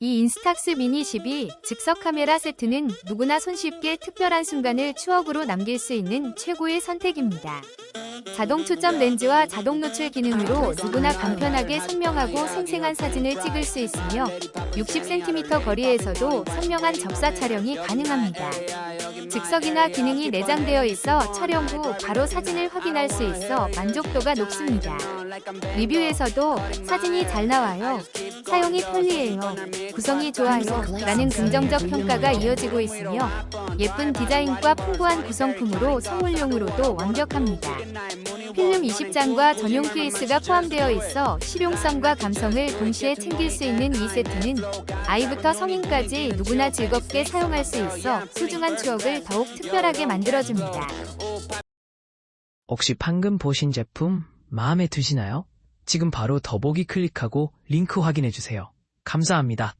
이 인스탁스 미니 12 즉석 카메라 세트는 누구나 손쉽게 특별한 순간을 추억으로 남길 수 있는 최고의 선택입니다. 자동 초점 렌즈와 자동 노출 기능으로 누구나 간편하게 선명하고 생생한 사진을 찍을 수 있으며 60cm 거리에서도 선명한 접사 촬영이 가능합니다. 즉석이나 기능이 내장되어 있어 촬영 후 바로 사진을 확인할 수 있어 만족도가 높습니다. 리뷰에서도 사진이 잘 나와요. 사용이 편리해요. 구성이 좋아요. 라는 긍정적 평가가 이어지고 있으며 예쁜 디자인과 풍부한 구성품으로 선물용으로도 완벽합니다. 필름 20장과 전용 케이스가 포함되어 있어 실용성과 감성을 동시에 챙길 수 있는 이 세트는 아이부터 성인까지 누구나 즐겁게 사용할 수 있어 소중한 추억을 더욱 특별하게 만들어줍니다. 혹시 방금 보신 제품 마음에 드시나요? 지금 바로 더보기 클릭하고 링크 확인해 주세요. 감사합니다.